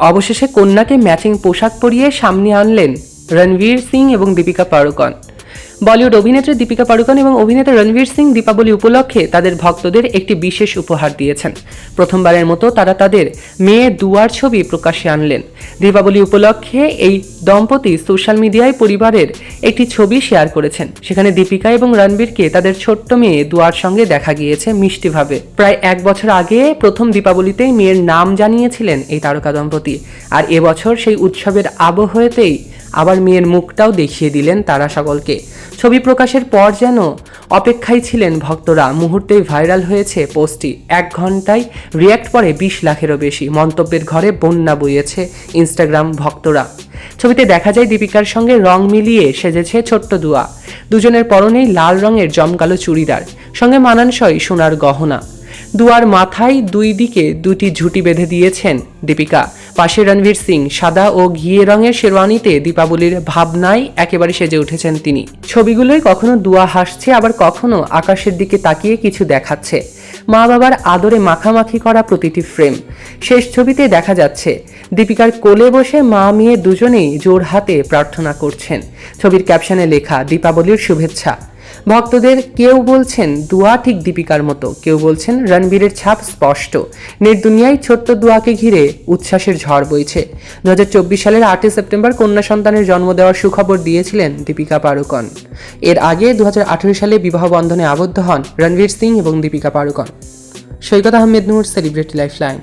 অবশেষে কন্যাকে ম্যাচিং পোশাক পরিয়ে সামনে আনলেন রণবীর সিং এবং দীপিকা পাড়ুকন। বলিউড অভিনেত্রী দীপিকা পাড়ুকন এবং অভিনেতা রণবীর সিং দীপাবলি উপলক্ষে তাদের ভক্তদের একটি বিশেষ উপহার দিয়েছেন। প্রথমবারের মতো তারা তাদের মেয়ে দুয়ার ছবি প্রকাশ্যে আনলেন। দীপাবলি উপলক্ষে এই দম্পতি সোশ্যাল মিডিয়ায় পরিবারের একটি ছবি শেয়ার করেছেন। সেখানে দীপিকা এবং রণবীরকে তাদের ছোট্ট মেয়ে দুয়ার সঙ্গে দেখা গিয়েছে মিষ্টিভাবে। প্রায় এক বছর আগে প্রথম দীপাবলিতেই মেয়ের নাম জানিয়েছিলেন এই তারকা দম্পতি। আর এবছর সেই উৎসবের আবহতেই আবার মেয়ের মুখটাও দেখিয়ে দিলেন তারা সকলকে। ছবি প্রকাশের পর যেন অপেক্ষায় ছিলেন ভক্তরা। মুহূর্তেই ভাইরাল হয়েছে পোস্টটি। এক ঘন্টায় রিয়্যাক্ট পরে বিশ লাখেরও বেশি। মন্তব্যের ঘরে বন্যা বইয়েছে ইনস্টাগ্রাম ভক্তরা। ছবিতে দেখা যায় দীপিকার সঙ্গে রং মিলিয়ে সেজেছে ছোট্ট দুয়া। দুজনের পরনেই লাল রঙের জমকালো চুড়িদার। সঙ্গে মানানসই সোনার গহনা। দুয়ার মাথায় দুই দিকে দুটি ঝুঁটি বেঁধে দিয়েছেন দীপিকা। পাশে রণবীর সিং, সাদা ও ঘিয়ে রঙের শেরওয়ানিতে দীপাবলির ভাবনায় একেবারে সেজে উঠেছেন তিনি। ছবিগুলোয় কখনো দুয়া হাসছে, আবার কখনো আকাশের দিকে তাকিয়ে কিছু দেখাচ্ছে। মা বাবার আদরে মাখামাখি করা প্রতিটি ফ্রেম। শেষ ছবিতে দেখা যাচ্ছে, দীপিকার কোলে বসে মা মেয়ে দুজনেই জোর হাতে প্রার্থনা করছেন। ছবির ক্যাপশনে লেখা, দীপাবলির শুভেচ্ছা। ভক্তদের কেউ বলছেন, দুয়া ঠিক দীপিকার মতো। কেউ বলছেন, রণবীরের ছাপ স্পষ্ট। নেট দুনিয়ায় ছোট্ট দুয়াকে ঘিরে উচ্ছ্বাসের ঝড় বইছে। দুই হাজার চব্বিশ সালের আটই সেপ্টেম্বর কন্যা সন্তানের জন্ম দেওয়ার সুখবর দিয়েছিলেন দীপিকা পাড়ুকন। এর আগে দু হাজার আঠেরো সালে বিবাহ বন্ধনে আবদ্ধ হন রণবীর সিং এবং Deepika Padukone. Saikat Ahmed Noor, celebrity lifeline.